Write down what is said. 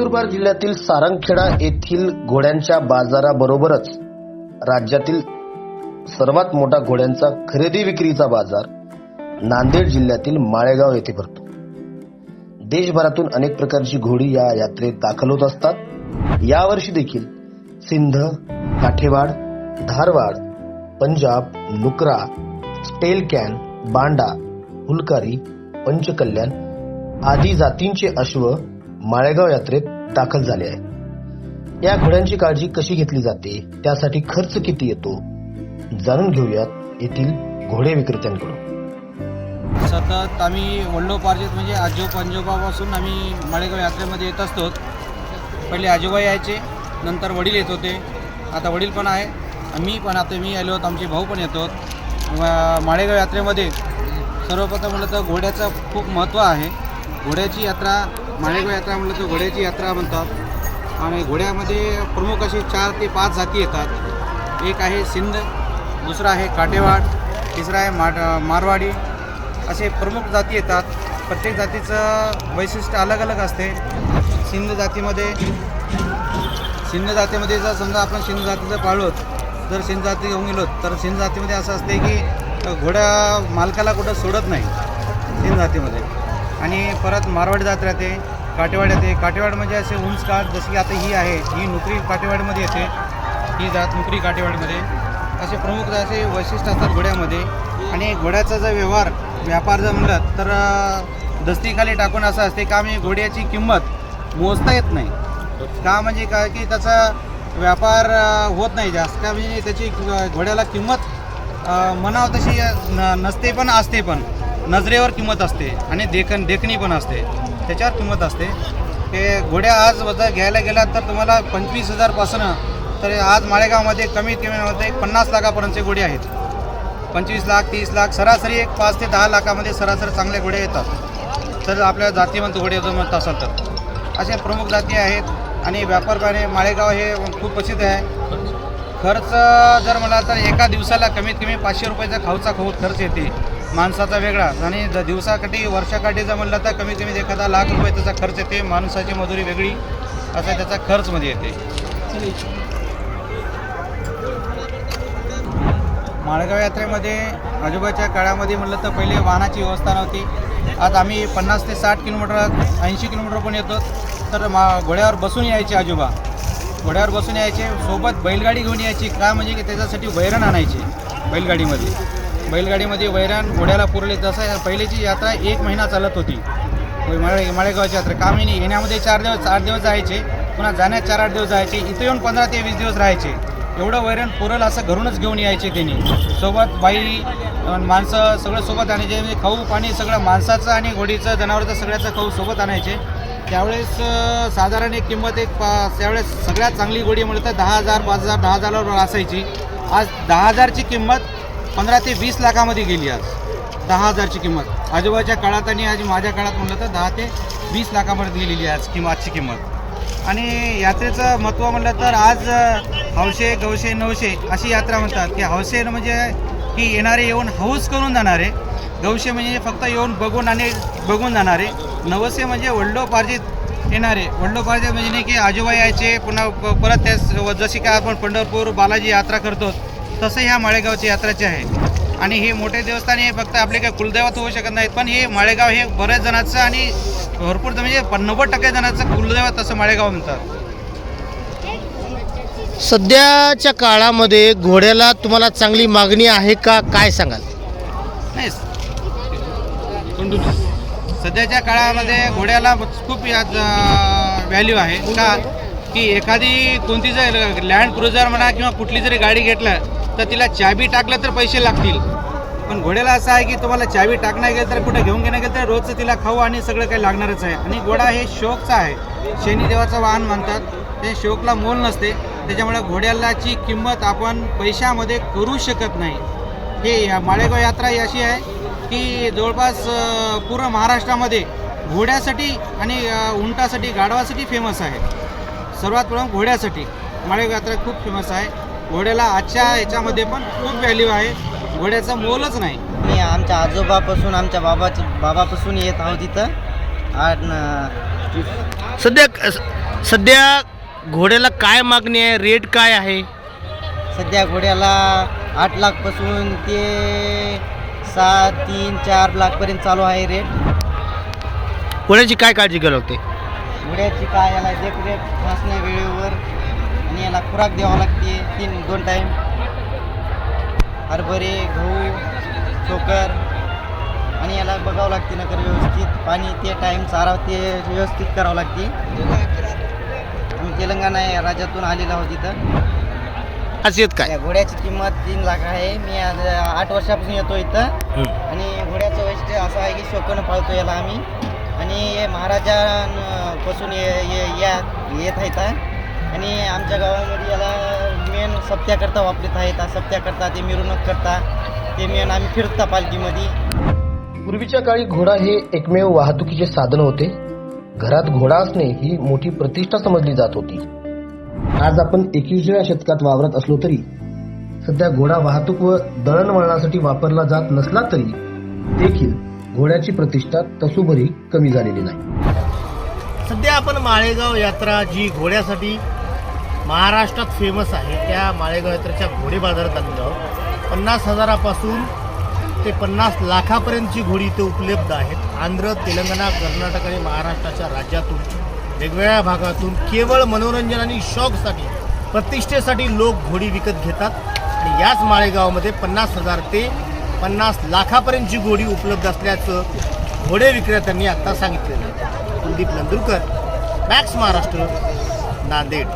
जिल्ह्यातील सारंगखेडा येथील घोड्यांच्या बाजाराबरोबरच राज्यातील सर्वात मोठा घोड्यांचा खरेदी विक्रीचा बाजार नांदेड जिल्ह्यातील माळेगाव येथे भरतो. देशभरातून अनेक प्रकारची घोडी या यात्रेत दाखल होत असतात. यावर्षी देखील सिंध काठेवाड धारवाड पंजाब लुकरा स्टेल कॅन बांडा हुलकारी पंचकल्याण आदी जातींचे अश्व माळेगाव यात्रेत दाखल झाले आहे. या घोड्यांची काळजी कशी घेतली जाते? त्यासाठी खर्च किती येतो? जाणून घेऊयात येथील घोडे विक्रेत्यांकडून. सतत आम्ही वडिलोपार्जित म्हणजे आजो पंजोबापासून आम्ही माळेगाव यात्रेमध्ये येत असतो. पहिले आजोबा यायचे नंतर वडील येत होते. आता वडील पण आहे मी पण आता मी आलो होतो आमचे भाऊ पण येतो माळेगाव यात्रेमध्ये सर्वप्रथम म्हटलं तर घोड्याचं खूप महत्त्व आहे. घोड्याची यात्रा माळेगाव यात्रा म्हटलं तर घोड्याची यात्रा म्हणतात. आणि घोड्यामध्ये प्रमुख असे चार ते पाच जाती येतात. एक आहे सिंध दुसरा आहे काटेवाड तिसरा आहे माट मारवाडी. असे प्रमुख जाती येतात. प्रत्येक जातीचं वैशिष्ट्य अलग अलग असते. सिंध जातीमध्ये सिंध जातीमध्ये जर समजा आपण सिंध जातीचं पाळलोत जर सिंध जाती घेऊन गेलो तर सिंध जातीमध्ये असं असते की घोड्या मालकाला कुठं सोडत नाही. सिंध जातीमध्ये. आणि परत मारवाडी जात राहते काटेवाड येते. काटेवाड म्हणजे असे उंच काळ जशी की आता ही आहे ही नोकरी काटेवाडमध्ये येते. ही जात नोकरी काटेवाडमध्ये. असे प्रमुख असे वैशिष्ट्य असतात घोड्यामध्ये. आणि घोड्याचा जर व्यवहार व्यापार जर म्हणलं तर दस्तीखाली टाकून असं असते का मी घोड्याची किंमत मोजता येत नाही. का म्हणजे काय की त्याचा व्यापार होत नाही जास्त. का म्हणजे त्याची घोड्याला किंमत म्हणावं तशी न नसते पण असते पण. नजरेवर किंमत असते आणि देखण देखणी पण असते. त्याच्यावर किंमत असते. ते घोड्या आज वजा घ्यायला गेला तर तुम्हाला पंचवीस हजारपासून तर आज माळेगावमध्ये कमीत कमी एक पन्नास लाखापर्यंतचे घोडे आहेत. पंचवीस लाख तीस लाख सरासरी एक पाच ते दहा लाखामध्ये सरासरी चांगले घोडे येतात. तर आपल्या जातीवंत घोडे जर म्हणत असाल तर. अशा प्रमुख जाती आहेत आणि व्यापारपणे माळेगाव हे खूप प्रसिद्ध आहे. खर्च जर मला तर एका दिवसाला कमीत कमी पाचशे रुपयाचा खाऊचा खाऊ खर्च येते. माणसाचा वेगळा. आणि ज- दिवसाकाठी वर्षाकाठी जर म्हणलं तर कमीत कमी एखादा लाख रुपये त्याचा खर्च येते माणसाची मजुरी वेगळी असा त्याचा खर्चमध्ये येते. माळगाव यात्रेमध्ये आजोबाच्या काळामध्ये म्हटलं तर पहिले वाहनाची व्यवस्था नव्हती. आज आम्ही पन्नास ते साठ किलोमीटर ऐंशी किलोमीटर पण येतो. तर मा घोड्यावर बसून यायचे आजोबा. घोड्यावर बसून यायचे सोबत बैलगाडी घेऊन यायची. का? म्हणजे की त्याच्यासाठी वैरण आणायचे बैलगाडीमध्ये. बैलगाडीमध्ये वैरण घोड्याला पुरले तसं पहिलीची यात्रा एक महिना चालत होती. माळे माळेगावची यात्रा. का नाही येण्यामध्ये चार दिवस आठ दिवस जायचे. पुन्हा जाण्यात चार आठ दिवस जायचे. इथे येऊन पंधरा ते वीस दिवस राहायचे. एवढं वैरण पुरल असं घरूनच घेऊन यायचे त्यांनी. सोबत बाई माणसं सगळं सोबत आणायचे. म्हणजे खाऊ पाणी सगळं माणसाचं आणि घोडीचं जनावरचं सगळ्याचं खाऊ सोबत आणायचे. त्यावेळेस साधारण एक किंमत एक पा त्यावेळेस सगळ्यात चांगली घोडी म्हणतात तर दहा हजार पाच हजार दहा हजारावर असायची. आज दहा हजारची किंमत पंधरा ते वीस लाखामध्ये गेली आज. दहा हजारची किंमत. आजोबाच्या काळात आणि आज माझ्या काळात म्हणलं तर दहा ते वीस लाखापर्यंत गेलेली आज किंमत आजची किंमत. आणि यात्रेचं महत्त्व म्हणलं तर आज हौशे गवशे नवशे अशी यात्रा म्हणतात की हौशे म्हणजे की येणारे येऊन हौस करून जाणारे. गवशे म्हणजे फक्त येऊन बघून आणि बघून जाणारे. नवसे म्हणजे वडिलोपार्जित येणारे. वडिलोपार्जित म्हणजे नाही की आजोबा यायचे पुन्हा प- परत त्या जशी काय आपण पंढरपूर बालाजी यात्रा करतो तसं ह्या माळेगावची यात्राची आहे. आणि हे मोठे देवस्थान हे फक्त आपले काही कुलदैवत होऊ शकत नाहीत पण हे माळेगाव हे बऱ्याच जणांचं आणि भरपूर म्हणजे नव्वद टक्के जणांचं कुलदैवत असं माळेगाव म्हणतात. सध्याच्या काळामध्ये घोड्याला तुम्हाला चांगली मागणी आहे का? काय सांगाल? नाही सध्याच्या काळामध्ये घोड्याला खूप व्हॅल्यू आहे. का? की एखादी कोणती जर लँड क्रुझर म्हणा किंवा कुठली जरी गाडी घेतलं तर तिला चाबी टाकलं तर पैसे लागतील. पण घोड्याला असं आहे की तुम्हाला चावी टाकणार गेलं तर कुठं घेऊन घेणं गेलं तर रोजचं तिला खाऊ आणि सगळं काही लागणारच आहे. आणि घोडा हे शोकचा आहे. शनिदेवाचं वाहन म्हणतात ते शोकला मोल नसते. त्याच्यामुळे घोड्यालाची किंमत आपण पैशामध्ये करू शकत नाही. हे या माळेगाव यात्रा ही अशी आहे की जवळपास पूर्ण महाराष्ट्रामध्ये घोड्यासाठी आणि उंटासाठी गाढवासाठी फेमस आहे. सर्वात प्रथम घोड्यासाठी. माळेगाव यात्रा खूप फेमस आहे. घोड्याला आजच्या याच्यामध्ये पण खूप व्हॅल्यू आहे. घोड्याचं मोलच नाही. मी आमच्या आजोबापासून आमच्या बाबाच्या बाबापासून येत आहोत तिथं आणि सध्या सध्या घोड्याला काय मागणी आहे? रेट काय आहे? सध्या घोड्याला आठ लाखपासून ते सात तीन चार लाखपर्यंत चालू आहे रेट घोड्याची काय काळजी घ्यावी लागते? घोड्याची काय याला देखरेख फासण्या वेळेवर आणि याला खुराक द्यावं लागते. तीन दोन टाईम हरभरे गहू चोकर आणि याला बघावं लागते नकर व्यवस्थित. पाणी ते टाईम चारा ते व्यवस्थित करावं लागते. आम्ही तेलंगणा या राज्यातून आलेलो आहोत इथं. खासियत काय? घोड्याची किंमत तीन लाख आहे. मी आज आठ वर्षापासून येतो इथं. आणि घोड्याचं वैशिष्ट्य असं आहे की शोकनं पाळतो याला आम्ही. आणि हे महाराजांपासून ये ये- या येत आहेत आणि आमच्या गावामध्ये याला मेन सप्त्या करता वापरत आहेत. सप्त्या करता ते मिरवणूक करता. ते मेन आम्ही फिरता पालखीमध्ये. पूर्वीच्या काळी घोडा हे एकमेव वाहतुकीचे साधन होते. घरात घोडा असणे ही मोठी प्रतिष्ठा समजली जात होती. आज आपण एकविसाव्या शतकात वावरत असलो तरी सध्या घोडा वाहतूक व दळणवळणासाठी वापरला जात नसला तरी देखील घोड्याची प्रतिष्ठा तसोभरी कमी झालेली नाही. सध्या आपण माळेगाव यात्रा जी घोड्यासाठी महाराष्ट्रात फेमस आहे त्या माळेगाव यात्रेच्या घोडे बाजारात आलेलो आहोत पन्नास हजारापासून ते पन्नास लाखापर्यंतची घोडी इथे उपलब्ध आहेत. आंध्र तेलंगणा कर्नाटक आणि महाराष्ट्राच्या राज्यातून वेगवेगळ्या भागातून केवळ मनोरंजन आणि शौकसाठी प्रतिष्ठेसाठी लोक घोडी विकत घेतात. आणि याच माळेगावमध्ये पन्नास हजार ते पन्नास लाखापर्यंतची घोडी उपलब्ध असल्याचं घोडे विक्रेत्यांनी आता सांगितलेलं आहे. कुलदीप नंदुरकर मॅक्स महाराष्ट्र नांदेड.